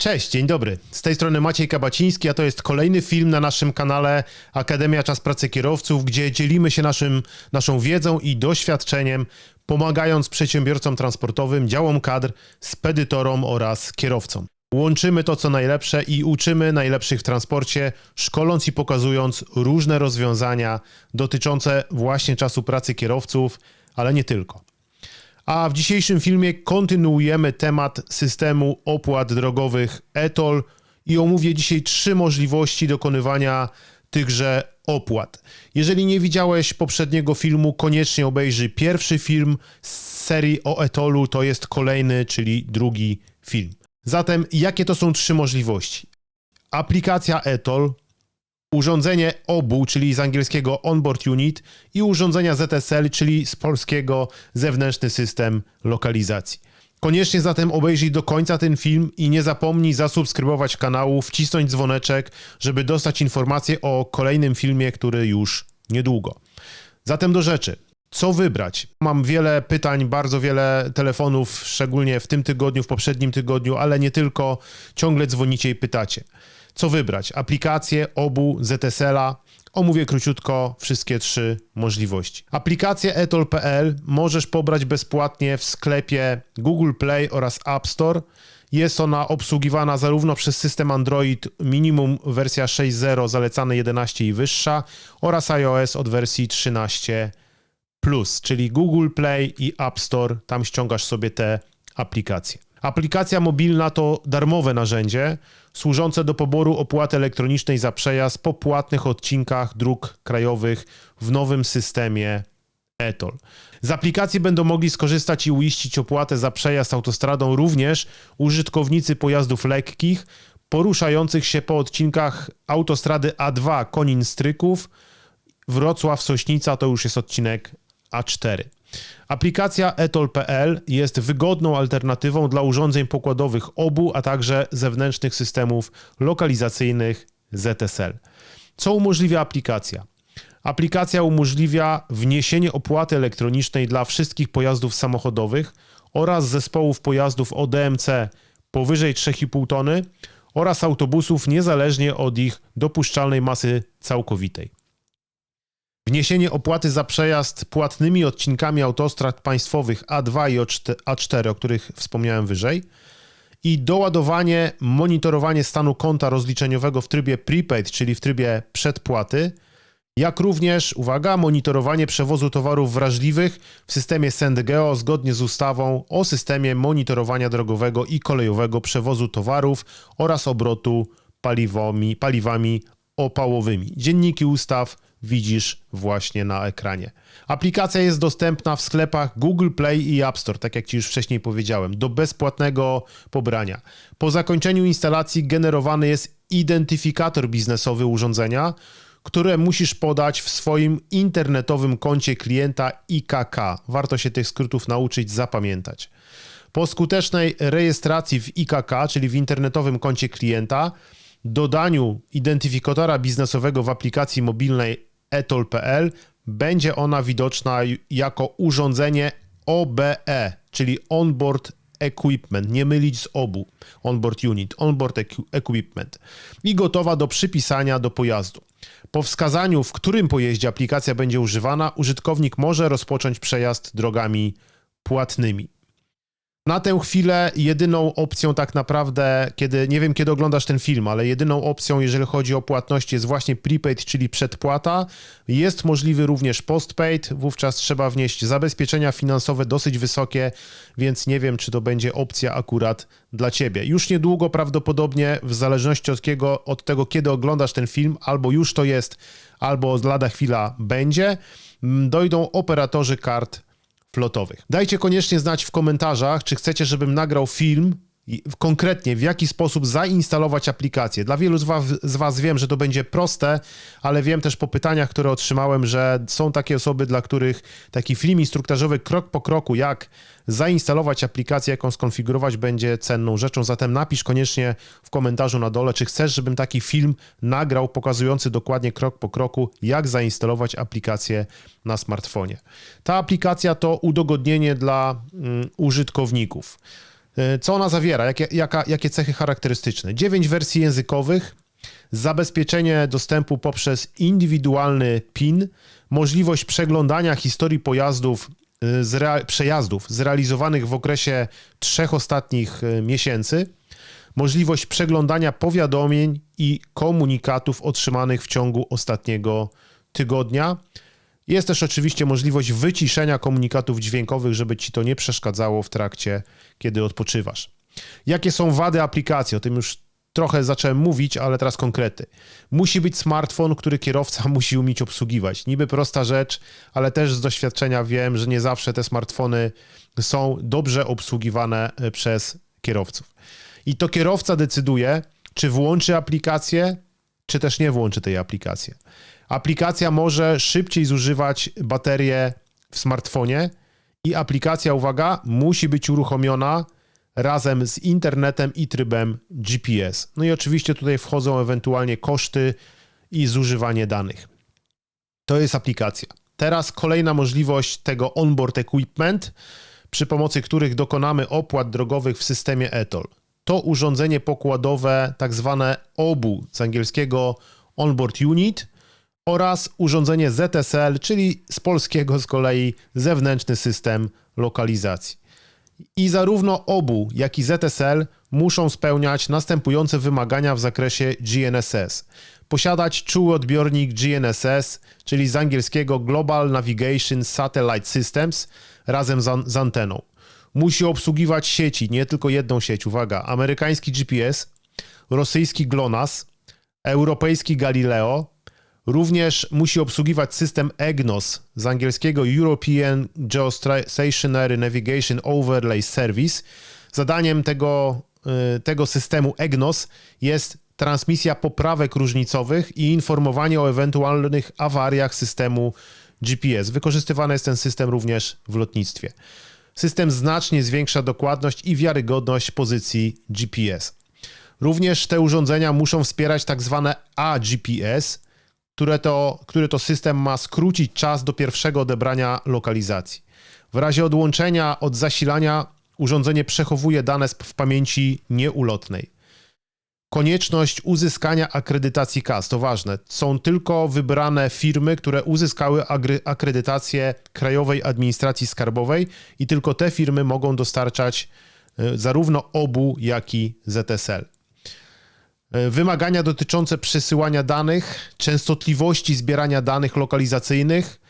Cześć, dzień dobry. Z tej strony Maciej Kabaciński, a to jest kolejny film na naszym kanale Akademia Czas Pracy Kierowców, gdzie dzielimy się naszym, naszą wiedzą i doświadczeniem, pomagając przedsiębiorcom transportowym, działom kadr, spedytorom oraz kierowcom. Łączymy to, co najlepsze i uczymy najlepszych w transporcie, szkoląc i pokazując różne rozwiązania dotyczące właśnie czasu pracy kierowców, ale nie tylko. A w dzisiejszym filmie kontynuujemy temat systemu opłat drogowych ETOL i omówię dzisiaj trzy możliwości dokonywania tychże opłat. Jeżeli nie widziałeś poprzedniego filmu, koniecznie obejrzyj pierwszy film z serii o ETOLu, to jest kolejny, czyli drugi film. Zatem jakie to są trzy możliwości? Aplikacja ETOL, urządzenie OBU, czyli z angielskiego Onboard Unit i urządzenia ZSL, czyli z polskiego zewnętrzny system lokalizacji. Koniecznie zatem obejrzyj do końca ten film i nie zapomnij zasubskrybować kanału, wcisnąć dzwoneczek, żeby dostać informacje o kolejnym filmie, który już niedługo. Zatem do rzeczy. Co wybrać? Mam wiele pytań, bardzo wiele telefonów, szczególnie w tym tygodniu, w poprzednim tygodniu, ale nie tylko. Ciągle dzwonicie i pytacie. Co wybrać? Aplikację, obu, ZSL-a. Omówię króciutko wszystkie trzy możliwości. Aplikację etol.pl możesz pobrać bezpłatnie w sklepie Google Play oraz App Store. Jest ona obsługiwana zarówno przez system Android minimum wersja 6.0 zalecane 11 i wyższa oraz iOS od wersji 13 plus, czyli Google Play i App Store. Tam ściągasz sobie te aplikacje. Aplikacja mobilna to darmowe narzędzie służące do poboru opłaty elektronicznej za przejazd po płatnych odcinkach dróg krajowych w nowym systemie ETOL. Z aplikacji będą mogli skorzystać i uiścić opłatę za przejazd autostradą również użytkownicy pojazdów lekkich poruszających się po odcinkach autostrady A2 Konin-Stryków, Wrocław-Sośnica to już jest odcinek A4. Aplikacja etol.pl jest wygodną alternatywą dla urządzeń pokładowych obu, a także zewnętrznych systemów lokalizacyjnych ZSL. Co umożliwia aplikacja? Aplikacja umożliwia wniesienie opłaty elektronicznej dla wszystkich pojazdów samochodowych oraz zespołów pojazdów o DMC powyżej 3,5 tony oraz autobusów niezależnie od ich dopuszczalnej masy całkowitej. Wniesienie opłaty za przejazd płatnymi odcinkami autostrad państwowych A2 i A4, o których wspomniałem wyżej, i doładowanie, monitorowanie stanu konta rozliczeniowego w trybie prepaid, czyli w trybie przedpłaty, jak również, uwaga, monitorowanie przewozu towarów wrażliwych w systemie SendGeo zgodnie z ustawą o systemie monitorowania drogowego i kolejowego przewozu towarów oraz obrotu paliwami opałowymi. Dzienniki ustaw widzisz właśnie na ekranie. Aplikacja jest dostępna w sklepach Google Play i App Store, tak jak Ci już wcześniej powiedziałem, do bezpłatnego pobrania. Po zakończeniu instalacji generowany jest identyfikator biznesowy urządzenia, które musisz podać w swoim internetowym koncie klienta IKK. Warto się tych skrótów nauczyć, zapamiętać. Po skutecznej rejestracji w IKK, czyli w internetowym koncie klienta, dodaniu identyfikatora biznesowego w aplikacji mobilnej etol.pl będzie ona widoczna jako urządzenie OBE, czyli Onboard Equipment, nie mylić z obu, Onboard Unit, Onboard Equipment i gotowa do przypisania do pojazdu. Po wskazaniu, w którym pojeździe aplikacja będzie używana, użytkownik może rozpocząć przejazd drogami płatnymi. Na tę chwilę jedyną opcją tak naprawdę, kiedy nie wiem kiedy oglądasz ten film, ale jedyną opcją, jeżeli chodzi o płatność, jest właśnie prepaid, czyli przedpłata. Jest możliwy również postpaid, wówczas trzeba wnieść zabezpieczenia finansowe dosyć wysokie, więc nie wiem, czy to będzie opcja akurat dla ciebie. Już niedługo prawdopodobnie, w zależności od, kiego, od tego, kiedy oglądasz ten film, albo już to jest, albo lada chwila będzie, dojdą operatorzy kart flotowych. Dajcie koniecznie znać w komentarzach, czy chcecie, żebym nagrał film konkretnie w jaki sposób zainstalować aplikację. Dla wielu z was, z was, wiem, że to będzie proste, ale wiem też po pytaniach, które otrzymałem, że są takie osoby, dla których taki film instruktażowy krok po kroku, jak zainstalować aplikację, jaką skonfigurować, będzie cenną rzeczą. Zatem napisz koniecznie w komentarzu na dole, czy chcesz, żebym taki film nagrał pokazujący dokładnie krok po kroku, jak zainstalować aplikację na smartfonie. Ta aplikacja to udogodnienie dla mm, użytkowników. E, Co ona zawiera? Jakie, jaka, jakie cechy charakterystyczne? 9 wersji językowych, zabezpieczenie dostępu poprzez indywidualny PIN, możliwość przeglądania historii pojazdów, zrea- przejazdów zrealizowanych w okresie trzech ostatnich y, miesięcy, możliwość przeglądania powiadomień i komunikatów otrzymanych w ciągu ostatniego tygodnia. Jest też oczywiście możliwość wyciszenia komunikatów dźwiękowych, żeby ci to nie przeszkadzało w trakcie, kiedy odpoczywasz. Jakie są wady aplikacji? O tym już trochę zacząłem mówić, ale teraz konkrety. Musi być smartfon, który kierowca musi umieć obsługiwać. Niby prosta rzecz, ale też z doświadczenia wiem, że nie zawsze te smartfony są dobrze obsługiwane e, przez kierowców. I to kierowca decyduje, czy włączy aplikację, czy też nie włączy tej aplikacji. Aplikacja może szybciej zużywać baterię w smartfonie i aplikacja, uwaga, musi być uruchomiona razem z internetem i trybem GPS. No i oczywiście tutaj wchodzą ewentualnie koszty i zużywanie danych. To jest aplikacja. Teraz kolejna możliwość tego onboard equipment, przy pomocy których dokonamy opłat drogowych w systemie ETOL. To urządzenie pokładowe, tak zwane OBU, z angielskiego Onboard Unit, oraz urządzenie ZSL, czyli z polskiego z kolei zewnętrzny system lokalizacji. I zarówno OBU, jak i ZSL muszą spełniać następujące wymagania w zakresie GNSS. Posiadać czuły odbiornik GNSS, czyli z angielskiego Global Navigation Satellite Systems, razem z, an- z anteną. Musi obsługiwać sieci, nie tylko jedną sieć, uwaga, amerykański GPS, rosyjski GLONASS, europejski Galileo, Również musi obsługiwać system EGNOS z angielskiego European Geostationary Navigation Overlay Service. Zadaniem tego, y, tego systemu EGNOS jest transmisja poprawek różnicowych i informowanie o ewentualnych awariach systemu GPS. Wykorzystywany jest ten system również w lotnictwie. System znacznie zwiększa dokładność i wiarygodność pozycji GPS. Również te urządzenia muszą wspierać tak zwane AGPS, które to, który to system ma skrócić czas do pierwszego odebrania lokalizacji. W razie odłączenia od zasilania urządzenie przechowuje dane w pamięci nieulotnej. Konieczność uzyskania akredytacji CAS, to ważne. Są tylko wybrane firmy, które uzyskały akredytację Krajowej Administracji Skarbowej i tylko te firmy mogą dostarczać y, zarówno OBU, jak i ZSL. Wymagania dotyczące przesyłania danych, częstotliwości zbierania danych lokalizacyjnych.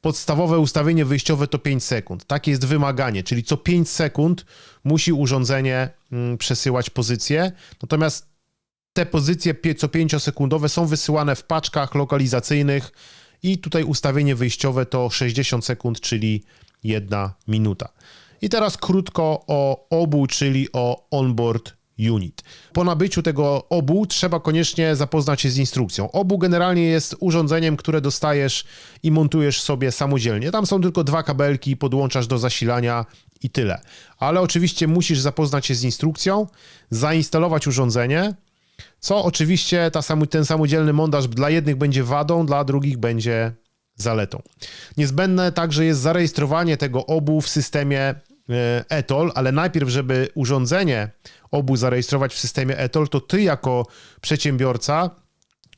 Podstawowe ustawienie wyjściowe to 5 sekund. Takie jest wymaganie, czyli co 5 sekund musi urządzenie mm, przesyłać pozycję. Natomiast te pozycje co 5-sekundowe są wysyłane w paczkach lokalizacyjnych i tutaj ustawienie wyjściowe to 60 sekund, czyli 1 minuta. I teraz krótko o obu, czyli o onboard unit. Po nabyciu tego obu trzeba koniecznie zapoznać się z instrukcją. Obu generalnie jest urządzeniem, które dostajesz i montujesz sobie samodzielnie. Tam są tylko dwa kabelki, podłączasz do zasilania i tyle. Ale oczywiście musisz zapoznać się z instrukcją, zainstalować urządzenie, co oczywiście ta samo, ten samodzielny montaż dla jednych będzie wadą, dla drugich będzie zaletą. Niezbędne także jest zarejestrowanie tego obu w systemie ETOL, ale najpierw, żeby urządzenie obu zarejestrować w systemie ETOL, to ty jako przedsiębiorca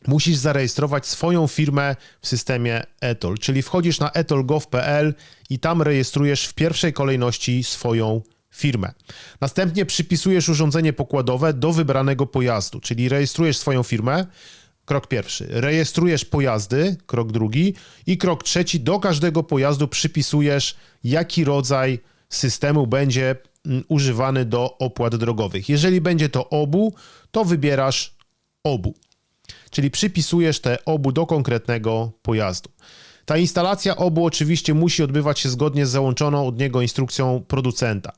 musisz zarejestrować swoją firmę w systemie ETOL, czyli wchodzisz na etol.gov.pl i tam rejestrujesz w pierwszej kolejności swoją firmę. Następnie przypisujesz urządzenie pokładowe do wybranego pojazdu, czyli rejestrujesz swoją firmę, Krok pierwszy. Rejestrujesz pojazdy, krok drugi. I krok trzeci. Do każdego pojazdu przypisujesz, jaki rodzaj systemu będzie mm, używany do opłat drogowych. Jeżeli będzie to obu, to wybierasz obu. Czyli przypisujesz te obu do konkretnego pojazdu. Ta instalacja obu oczywiście musi odbywać się zgodnie z załączoną od niego instrukcją producenta.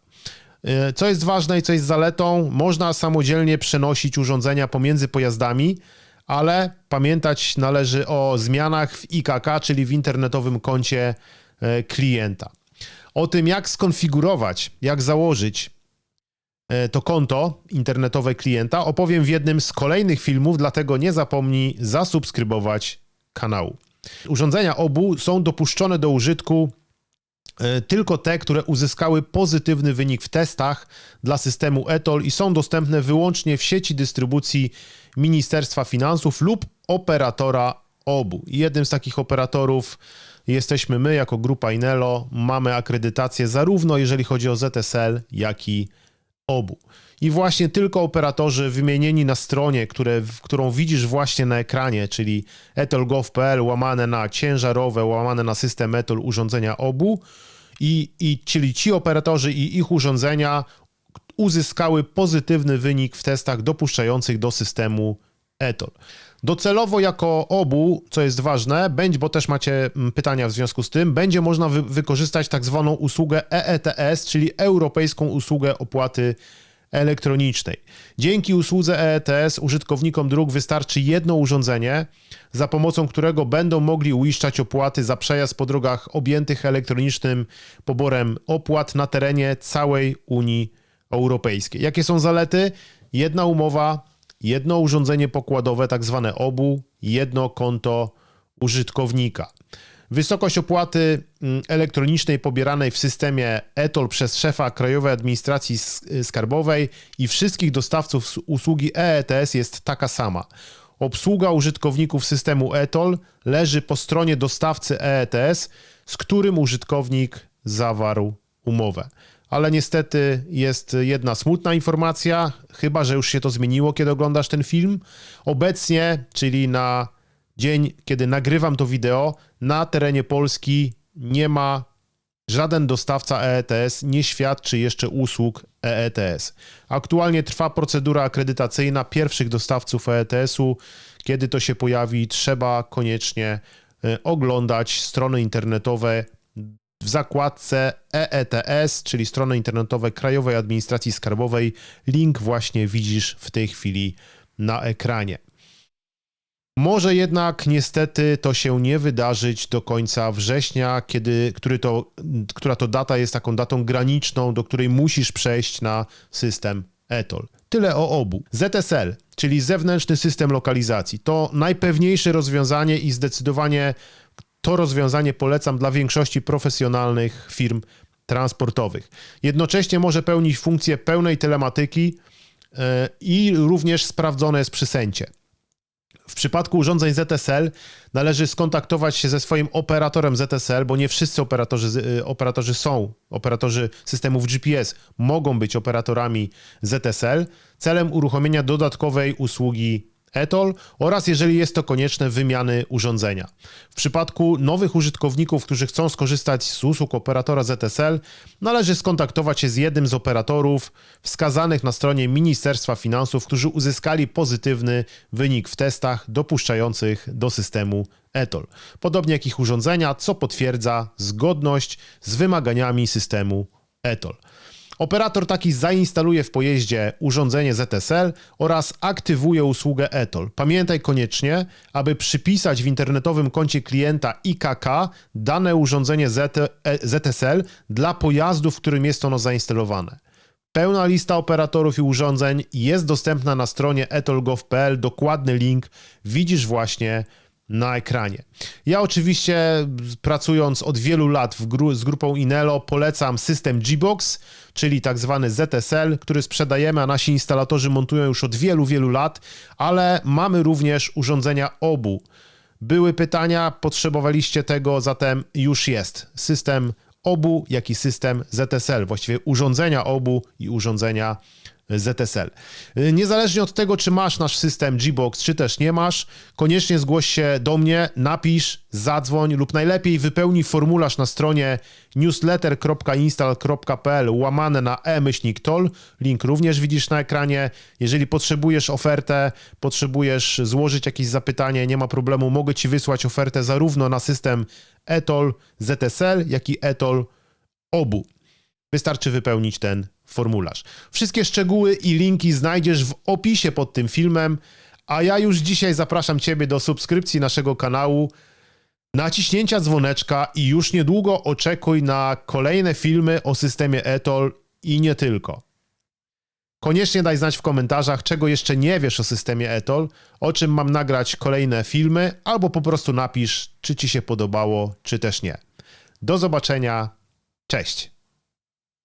Yy, Co jest ważne i co jest zaletą, można samodzielnie przenosić urządzenia pomiędzy pojazdami, ale pamiętać należy o zmianach w IKK, czyli w internetowym koncie e, klienta. O tym, jak skonfigurować, jak założyć e, to konto internetowe klienta, opowiem w jednym z kolejnych filmów, dlatego nie zapomnij zasubskrybować kanału. Urządzenia obu są dopuszczone do użytku e, tylko te, które uzyskały pozytywny wynik w testach dla systemu ETOL i są dostępne wyłącznie w sieci dystrybucji Ministerstwa Finansów lub operatora obu. Jednym z takich operatorów jesteśmy my jako grupa Inelo. Mamy akredytację zarówno jeżeli chodzi o ZSL, jak i obu. I właśnie tylko operatorzy wymienieni na stronie, które, którą widzisz właśnie na ekranie, czyli etol.gov.pl łamane na ciężarowe, łamane na system etol urządzenia obu, i, i, czyli ci operatorzy i ich urządzenia uzyskały pozytywny wynik w testach dopuszczających do systemu etol. Docelowo jako obu, co jest ważne, będzie, bo też macie mm, pytania w związku z tym, będzie można wy wykorzystać tak zwaną usługę EETS, czyli Europejską Usługę Opłaty Elektronicznej. Dzięki usłudze EETS użytkownikom dróg wystarczy jedno urządzenie, za pomocą którego będą mogli uiszczać opłaty za przejazd po drogach objętych elektronicznym poborem opłat na terenie całej Unii Europejskiej. Jakie są zalety? Jedna umowa, jedno urządzenie pokładowe, tak zwane obu, jedno konto użytkownika. Wysokość opłaty mm, elektronicznej pobieranej w systemie ETOL przez szefa Krajowej Administracji Skarbowej i wszystkich dostawców usługi EETS jest taka sama. Obsługa użytkowników systemu ETOL leży po stronie dostawcy EETS, z którym użytkownik zawarł umowę. Ale niestety jest jedna smutna informacja, chyba że już się to zmieniło, kiedy oglądasz ten film. Obecnie, czyli na dzień, kiedy nagrywam to wideo, na terenie Polski nie ma żaden dostawca EETS, nie świadczy jeszcze usług EETS. Aktualnie trwa procedura akredytacyjna pierwszych dostawców EETS-u. Kiedy to się pojawi, trzeba koniecznie e, oglądać strony internetowe w zakładce EETS, czyli strony internetowe Krajowej Administracji Skarbowej. Link właśnie widzisz w tej chwili na ekranie. Może jednak niestety to się nie wydarzyć do końca września, kiedy, który to, która to data jest taką datą graniczną, do której musisz przejść na system ETOL. Tyle o obu. ZSL, czyli zewnętrzny system lokalizacji, to najpewniejsze rozwiązanie i zdecydowanie to rozwiązanie polecam dla większości profesjonalnych firm transportowych. Jednocześnie może pełnić funkcję pełnej telematyki yy, i również sprawdzone jest przy Sencie. W przypadku urządzeń ZSL należy skontaktować się ze swoim operatorem ZSL, bo nie wszyscy operatorzy, y, operatorzy są, operatorzy systemów GPS mogą być operatorami ZSL celem uruchomienia dodatkowej usługi ETOL oraz jeżeli jest to konieczne wymiany urządzenia. W przypadku nowych użytkowników, którzy chcą skorzystać z usług operatora ZSL, należy skontaktować się z jednym z operatorów wskazanych na stronie Ministerstwa Finansów, którzy uzyskali pozytywny wynik w testach dopuszczających do systemu ETOL. Podobnie jak ich urządzenia, co potwierdza zgodność z wymaganiami systemu ETOL. Operator taki zainstaluje w pojeździe urządzenie ZSL oraz aktywuje usługę ETOL. Pamiętaj koniecznie, aby przypisać w internetowym koncie klienta IKK dane urządzenie ZSL dla pojazdu, w którym jest ono zainstalowane. Pełna lista operatorów i urządzeń jest dostępna na stronie etol.gov.pl. Dokładny link widzisz właśnie na ekranie. Ja oczywiście pracując od wielu lat gru z grupą Inelo polecam system G-Box, czyli tak zwany ZSL, który sprzedajemy, a nasi instalatorzy montują już od wielu, wielu lat, ale mamy również urządzenia obu. Były pytania, potrzebowaliście tego, zatem już jest. System obu, jak i system ZSL, właściwie urządzenia obu i urządzenia ZSL. Niezależnie od tego, czy masz nasz system Gbox, czy też nie masz, koniecznie zgłoś się do mnie, napisz, zadzwoń lub najlepiej wypełnij formularz na stronie newsletter.install.pl łamane na e-toll. Link również widzisz na ekranie. Jeżeli potrzebujesz ofertę, potrzebujesz złożyć jakieś zapytanie, nie ma problemu, mogę Ci wysłać ofertę zarówno na system ETOL ZSL, jak i ETOL obu. Wystarczy wypełnić ten formularz. Wszystkie szczegóły i linki znajdziesz w opisie pod tym filmem, a ja już dzisiaj zapraszam Ciebie do subskrypcji naszego kanału, naciśnięcia dzwoneczka i już niedługo oczekuj na kolejne filmy o systemie ETOL i nie tylko. Koniecznie daj znać w komentarzach, czego jeszcze nie wiesz o systemie ETOL, o czym mam nagrać kolejne filmy, albo po prostu napisz, czy Ci się podobało, czy też nie. Do zobaczenia Cześć.